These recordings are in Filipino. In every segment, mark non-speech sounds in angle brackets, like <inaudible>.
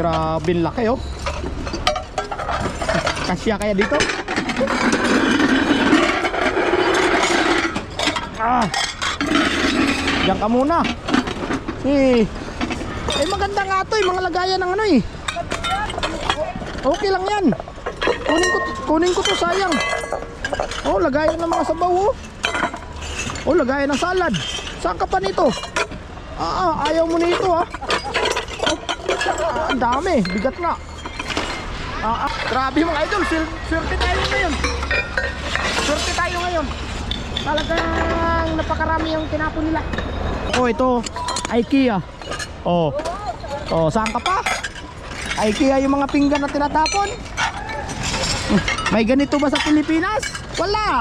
Grabe laki oh. Kasya kaya dito? Ah. Diyan ka muna. Eh. Eh maganda nga to, eh, mga lagayan ng ano eh. Okay lang yan. Kunin ko, kunin ko to sayang. Oh, lagayan ng mga sabaw oh. Oh, lagayan ng salad. Saan ka pa nito? Ah, ah ayaw mo nito ah. Ang dami, bigat nga. Ah, ah, grabe mga idol, swerte tayo ngayon. Swerte tayo ngayon. Talagang napakarami yung tinapon nila. Oh, ito, IKEA. Oh. Oh, saan ka pa? IKEA yung mga pinggan na tinatapon. <laughs> May ganito ba sa Pilipinas? Wala.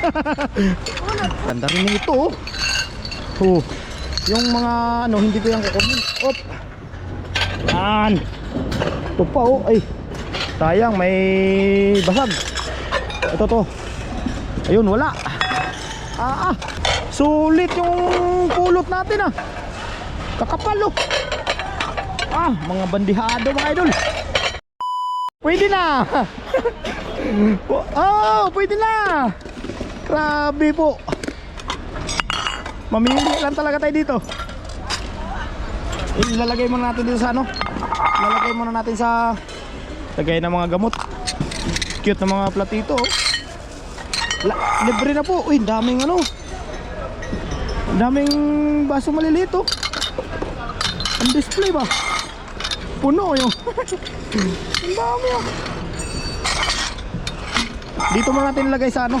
<laughs> Ganda rin ito. oh. Oh. Yung mga ano, hindi ko yung kukunin. Op. Yan. Ito pa oh. Ay. Sayang, may basag. Ito to. Ayun, wala. Ah, ah. Sulit yung pulot natin ah. Kakapal oh. Ah, mga bandihado mga idol. Pwede na. <laughs> oh, pwede na. Grabe po. Mamili lang talaga tayo dito. Ilalagay muna natin dito sa ano? Ilalagay muna natin sa lagay ng mga gamot. Cute na mga platito. oh. La, libre na po. Uy, daming ano. Daming baso maliliit oh. Ang display ba? Puno yung. <laughs> Ang dami ah. Dito muna natin ilagay sa ano.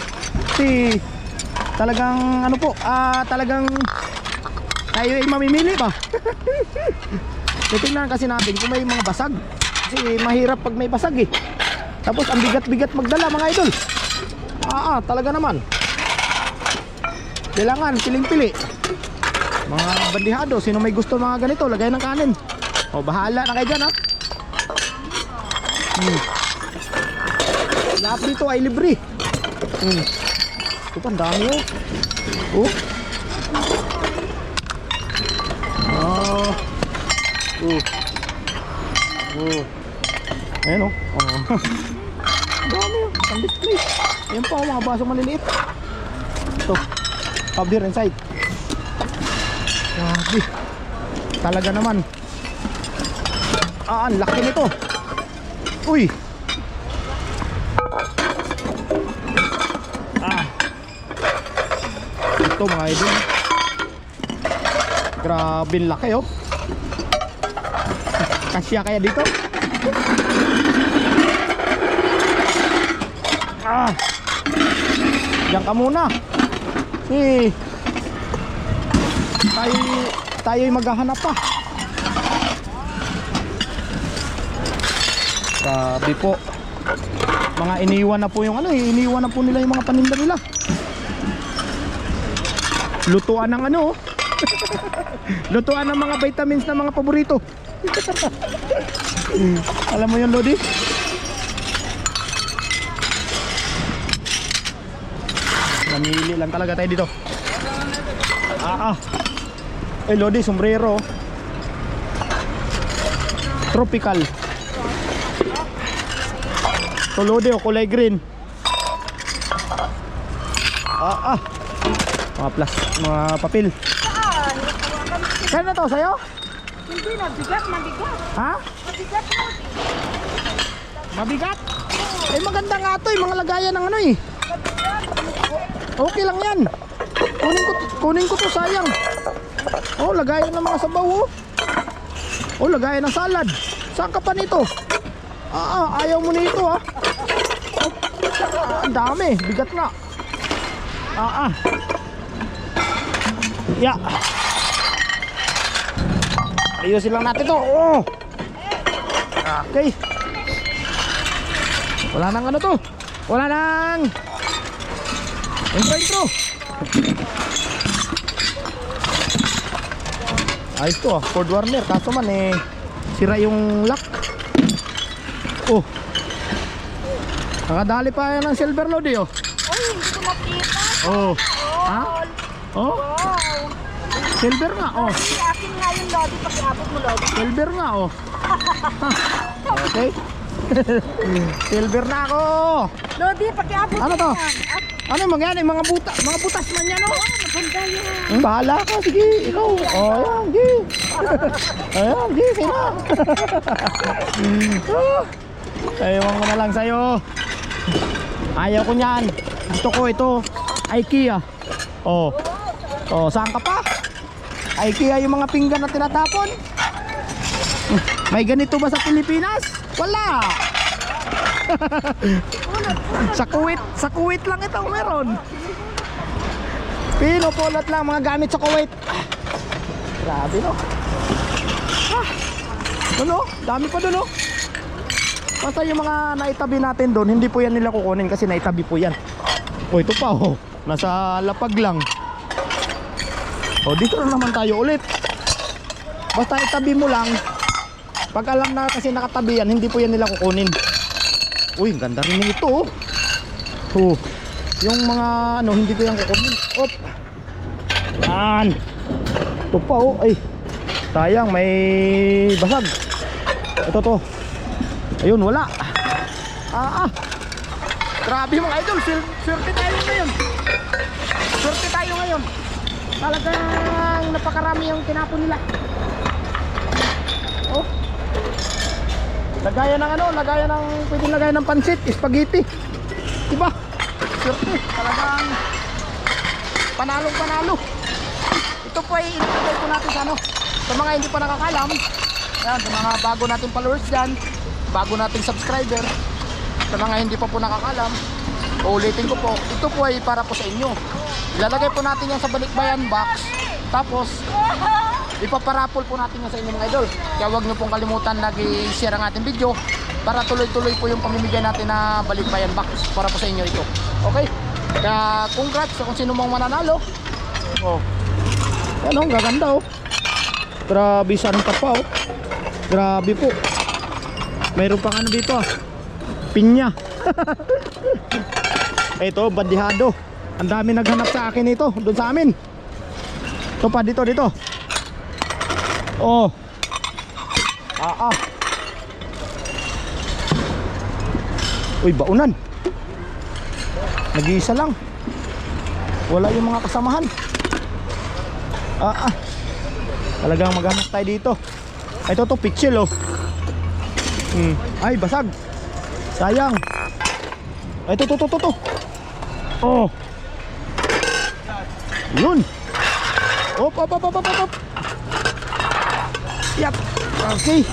Kasi talagang ano po, ah talagang tayo ay mamimili pa. Titingnan kasi natin kung may mga basag. Kasi mahirap pag may basag eh. Tapos ang bigat-bigat magdala mga idol. Ah, ah talaga naman. Kailangan piling-pili. Mga bandihado, sino may gusto mga ganito, lagay ng kanin. O bahala na kayo dyan ha. Hmm. Lahat dito ay libre. Hmm. Ito pa, dami oh. Oh. Oh. Oh. Ayan oh. Oh. <laughs> Dami oh. Ang display. Ayan pa oh, mga baso maliliit. Ito. Up there inside. Grabe. Talaga naman. Ah, ang laki nito. Uy. Ah. Ito mga idol. Grabe laki oh. Kasya kaya dito? Ah. Diyan ka muna. Si tayo tayo'y maghahanap pa. Grabe po. Mga iniwan na po yung ano, eh, iniwan na po nila yung mga paninda nila. Lutuan ng ano. <laughs> Lutuan ng mga vitamins na mga paborito. Alam mo yun, Lodi? Namili lang talaga tayo dito. Ah, ah. Eh, Lodi, sombrero. Tropical. Ito, Lodi, oh, kulay green. Ah, ah. Mga plus, mga papel. Kaya na to, sa'yo? Hindi na, bigat, mabigat. Ha? Mabigat mo. Mabigat? Eh, maganda nga to, eh, mga lagayan ng ano eh. Okay lang yan. Kunin ko, kunin ko to, sayang. Oh, lagayan ng mga sabaw oh. Oh, lagayan ng salad. Saan ka pa nito? Ah, ah ayaw mo nito ah. Ah, ang dami, bigat nga. Ah, ah. Yeah. Ayusin lang natin to. Oh. Okay. Wala nang ano to. Wala nang intro intro. Ayos to ah, Ford Warner. Kaso man eh, sira yung lock. Oh. Nakadali pa yan ng silver load eh oh. Uy, hindi ko makita. Oh. Ha? Oh, Wow. silver nga oh. Yung lobby, pakiabot mo lobby. Silver nga oh. <laughs> okay. <laughs> Silver na ako. Lodi, pakiabot Ano mo to? Ano mga yan? Mga buta, mga butas man yan oh. maganda yan. Hmm, bahala ka, sige, ikaw. Oh, ayan, sige. <laughs> ayan, sige, sino? Ewan ko na lang sa'yo. Ayaw ko niyan. Gusto ko ito. IKEA. Oh. Oh, saan ka pa? IKEA yung mga pinggan na tinatapon. May ganito ba sa Pilipinas? Wala. <laughs> sa Kuwait, sa Kuwait lang ito meron. Pinupulot lang mga gamit sa Kuwait. Grabe no. Ah. Ano? Dami pa doon no. Basta yung mga naitabi natin doon, hindi po yan nila kukunin kasi naitabi po yan. O ito pa oh. Nasa lapag lang. O dito na naman tayo ulit. Basta itabi mo lang. Pag alam na kasi nakatabi yan, hindi po yan nila kukunin. Uy, ang ganda rin ng ito oh. Oh. Yung mga ano, hindi ko yan kukunin. Op. Yan. Ito pa oh. Ay. Sayang, may basag. Ito to. Ayun, wala. Ah, ah. Grabe mga idol. Swerte tayo ngayon. Swerte tayo ngayon. Talagang napakarami yung tinapon nila. Oh. Lagayan ng ano, lagayan ng, pwede lagayan ng pansit, spaghetti. Diba? Swerte. Talagang panalong panalo. Ito po ay ilagay po natin sa ano. Sa mga hindi pa nakakalam, ayan, sa mga bago nating followers dyan, bago nating subscriber, sa mga hindi pa po nakakalam, ulitin ko po, ito po ay para po sa inyo. Ilalagay po natin yan sa balikbayan box, tapos ipaparapol po natin yan sa inyo mga idol. Kaya huwag nyo pong kalimutan nag-share ang ating video para tuloy-tuloy po yung pamimigay natin na balikbayan box para po sa inyo ito. Okay? Kaya congrats sa kung sino mong mananalo. Oh. Ano, gaganda oh. Grabe saan pa pa oh. Grabe po. Mayroon pang ano dito ah. Pinya. <laughs> Ito, bandihado. Ang dami naghanap sa akin ito, doon sa amin. Ito pa dito, dito. Oh. Ah, ah. Uy, baunan. Nag-iisa lang. Wala yung mga kasamahan. Ah, ah. Talagang maghanap tayo dito. Ito to, pitchil oh. Hmm. Ay, basag. Sayang. Ito, to, to, to, to. Oh. Yun. Op, op, op, op, op, op. Yap. Okay.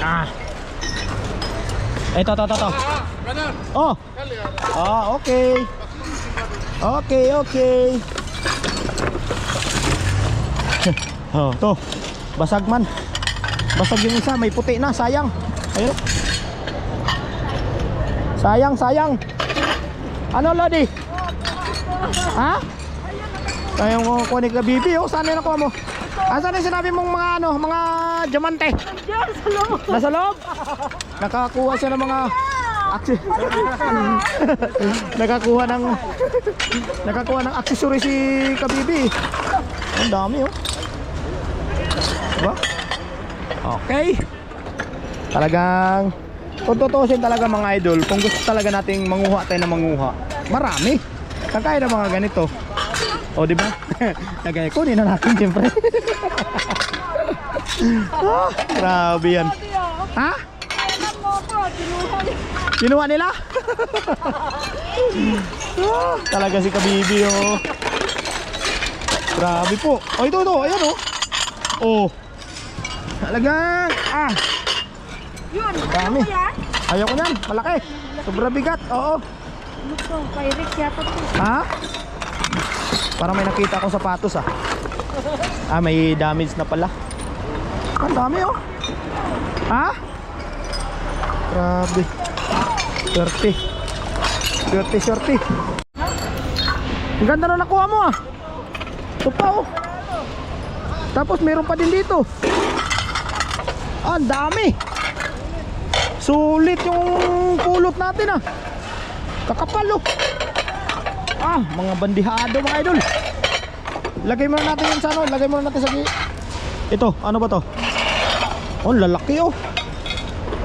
Ah. Ah. Ito, to, to, to. Oh. Ah, okay. Okay, okay. <laughs> oh, to. Basag man. Basag yung isa, may puti na, sayang. Ayun. Sayang, sayang. Ano, Lodi? Ha? Ayun ko kunin ka bibi, oh. Saan yung nakuha mo? Asan yung sinabi mong mga ano, mga diamante? Diyan, sa loob. Nasa loob? Nakakuha siya ng mga aksi. <laughs> nakakuha ng nakakuha ng accessory si Kabibi. Ang dami oh. Diba? Okay. Talagang kung tutusin talaga mga idol, kung gusto talaga nating manguha tayo ng manguha, marami. Kagaya ng mga ganito. O, di ba? <laughs> Kagaya, kunin na natin siyempre. <laughs> ah, grabe yan. Ha? Kinuha nila? <laughs> ah, talaga si Kabibi oh. Grabe po. Oh, ito, ito. Ayan oh. Oh. Talagang, ah. Yun, Dami. ano? Ayaw ko yan. Malaki. Sobra bigat. Oo. Ano to? Pyrex yata to. Ha? Parang may nakita akong sapatos ah. Ah, may damage na pala. Ang dami oh. Ha? Grabe. Swerte. Swerte, swerte. Ang ganda na nakuha mo ah. Ito pa oh. Tapos meron pa din dito. Ah, ang dami. Sulit yung pulot natin ah. Kakapal oh. Ah, mga bandihado mga idol. lagay muna natin yun sa ano, lagay muna natin sa Ito, ano ba to? Oh, lalaki oh.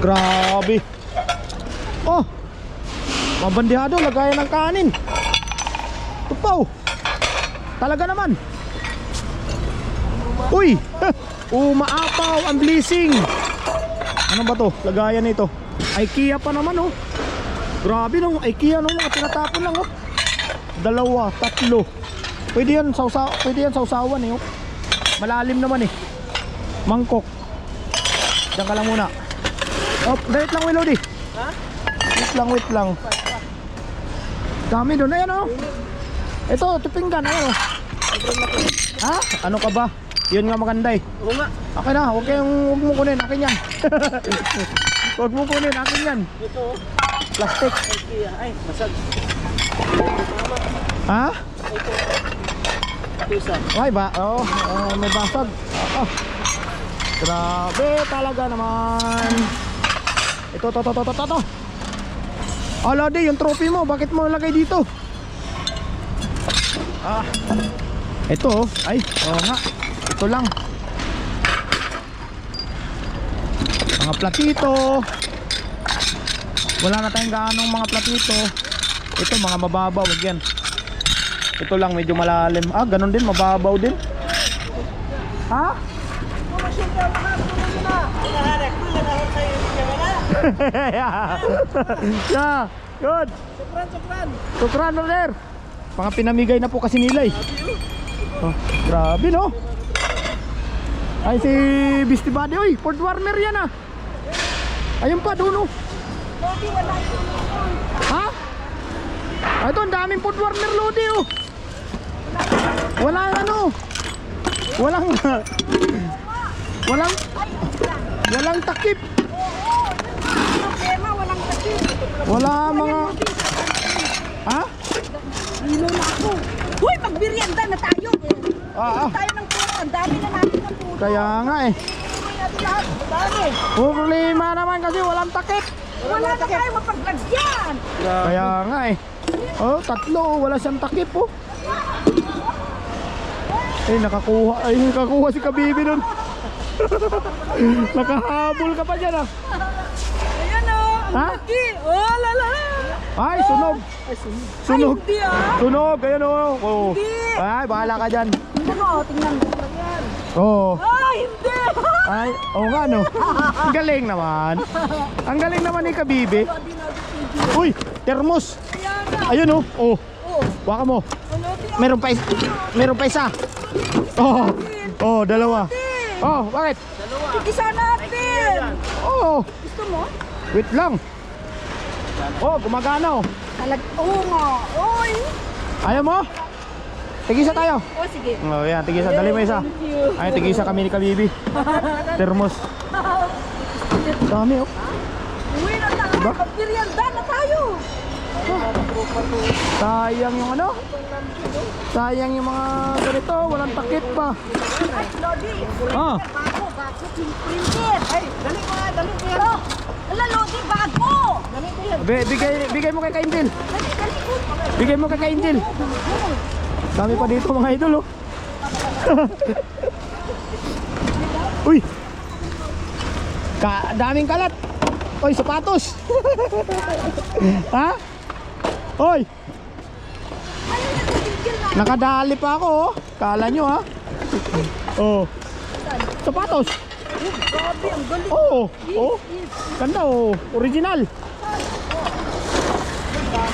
Grabe. Oh. Mabandihado, lagayan ng kanin. Tupaw. Talaga naman. Uy! <laughs> Umaapaw ang blessing. Ano ba to? Lagayan nito. IKEA pa naman oh. Grabe no, IKEA no, mga tinatapon lang oh. Dalawa, tatlo. Pwede yan sausaw, pwede yan sausawan eh oh. Malalim naman eh. Mangkok. Diyan ka lang muna. Oh, wait lang Wilody. Ha? Wait lang, wait lang. Dami doon. Ayan oh. Ito, tupinggan. Ayan oh. Ha? Ano ka ba? Yun nga maganda eh. Oo nga. Akin na, huwag kayong, huwag mo kunin, akin yan. <laughs> huwag mo kunin, akin yan. Ito, oh. Plastic. Ikea. Ay, masag. Ha? Ito isa. Ay ba? Oo, oh, may basag. Oo. Grabe talaga naman. Ito, to, to, to, to, to, to. Ala di, yung trophy mo, bakit mo lagay dito? Ah. Ito, oh. ay, oo nga. Ito lang. Mga platito. Wala na tayong gaanong mga platito. Ito, mga mababaw, yan. Ito lang medyo malalim. Ah, ganun din, mababaw din. Ha? <laughs> yeah, good. Sukran, sukran. Sukran, brother. Mga pinamigay na po kasi nila eh. Oh, grabe no? Ay si Beastie Buddy, oy, Ford Warmer yan ah. Ayun pa, doon oh. Ha? Ah, ito, ang daming Ford Warmer Lodi oh. Walang ano. Walang <laughs> Walang Walang takip. Problema, walang takip. Wala mga Ha? Hilo na ako. Uy, magbirianda na tayo. Ah, ah. Tayo ng. Ang dami na natin ng puro. Kaya nga eh. Problema naman kasi walang takip. Wala na tayo mapaglagyan. Kaya nga eh. Oh, tatlo, oh, wala siyang takip oh. Eh, nakakuha, ay nakakuha si Kabibi nun. <laughs> Nakahabol ka pa dyan ah. Ayan o. Ang Ha? laki. Oh, lala. Ay, sunog. Sunog. Hindi ah. Sunog, ayan oh. oh. Hindi. Ay, bahala ka dyan. Tingnan mo, oh, tingnan mo. Ayan. Oh. <laughs> Ay, hindi. Ay, oh nga no. Ang galing naman. Ang galing naman ni Kabibi. Uy, termos. Ayun oh. Oh, waka mo. ano, Meron pa isa. Meron pa isa. Oh. Oh, dalawa. Oh, bakit? Tigisa natin. Oh, Gusto mo? wait lang. Oh, gumagana oh. Talag, oo nga. Oy. Ayaw mo? Tigisa tayo. Oh, sige. Oh, yan, tigisa. Dali mo isa. Ay, tigisa kami ni Kabibi. <laughs> Termos. Dami oh. Uwi na tayo. Diba? Magbirianda na tayo. Sayang yung ano? Sayang yung mga ganito. Walang takip pa. Ay, Lodi. Ah. Bago, bago. Printed. Ay, dali ko nga, dali ko yan. Ala, Lodi, bago. Dali ko yan. Bigay, bigay mo kay Kainjil. Dali, dali ko. Bigay mo kay Kainjil. Dami pa dito mga idol oh. <laughs> Uy. Ka daming kalat. Oy, sapatos. <laughs> ha? Oy, nakadali pa ako oh. Kala nyo ha. Oh. Sapatos. Oh, oh. Ganda oh, original.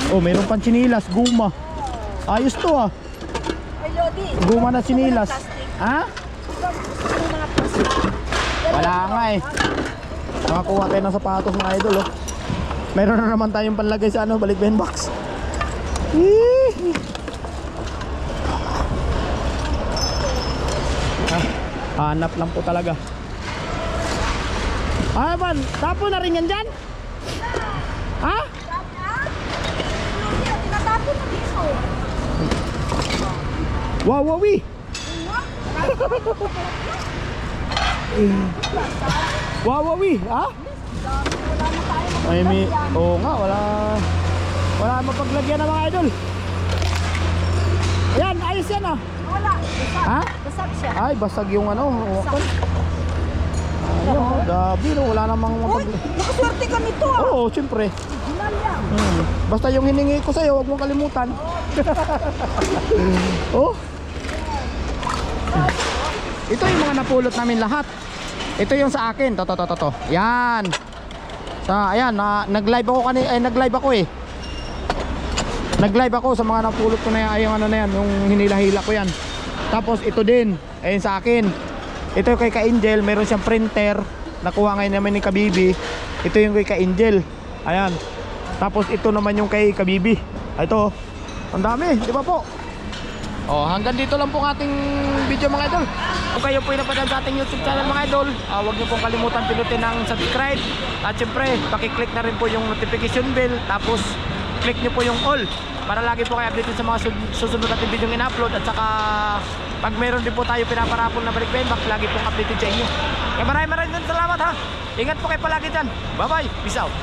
Oh, mayroon pang chinilas, guma. Ayos to ah. Ay, Lodi. Guma na. Plastic. Ha? Wala nga eh. Nakakuha tayo ng sapatos mga idol oh. Meron na naman tayong panlagay sa ano, balik ben box. Eee. Ah, hanap lang po talaga. Ah, ban, tapo na rin yan dyan? Ha? Lodi, ang tinatapon na dito. Wow, wawi. Wow, wawi. Ha? Ay, may, oo nga, wala, wala mapaglagyan ng mga idol. Ayan, ayos yan ah. Wala. Ha? Basag siya. Ay, basag yung ano. Hawakan. Ayun, oh, gabi no. Wala namang Uy, mapag... nakaswerte ka nito ah. Oo, siyempre. Hmm. Basta yung hiningi ko sa'yo, huwag mong kalimutan. <laughs> oh. Ito yung mga napulot namin lahat. Ito yung sa akin. To, to, to, to. Yan. Sa, ayan, na, nag-live ako kanina, eh, nag-live ako eh. Nag-live ako sa mga napulot ko na yan, ay, yung ano na yan, yung hinila-hila ko yan. Tapos ito din, ayun sa akin. Ito kay Ka-Angel, meron siyang printer. Nakuha ngayon namin ni Kabibi. Ito yung kay Ka-Angel. Ayan. Tapos ito naman yung kay Kabibi. Ah, Ito. Ang dami, di ba po? Oh, hanggang dito lang po ating video mga idol. Kung kayo po napadaan sa ating YouTube channel mga idol, ah, huwag niyo pong kalimutan pinutin ang subscribe. At syempre, pakiclick na rin po yung notification bell. Tapos, click niyo po yung all para lagi po kayo updated sa mga su- susunod nating video in-upload at saka pag meron din po tayo pinaparapol na balik back lagi pong updated sa inyo. Kaya maraming maraming salamat ha. Ingat po kayo palagi dyan. Bye bye. Peace out.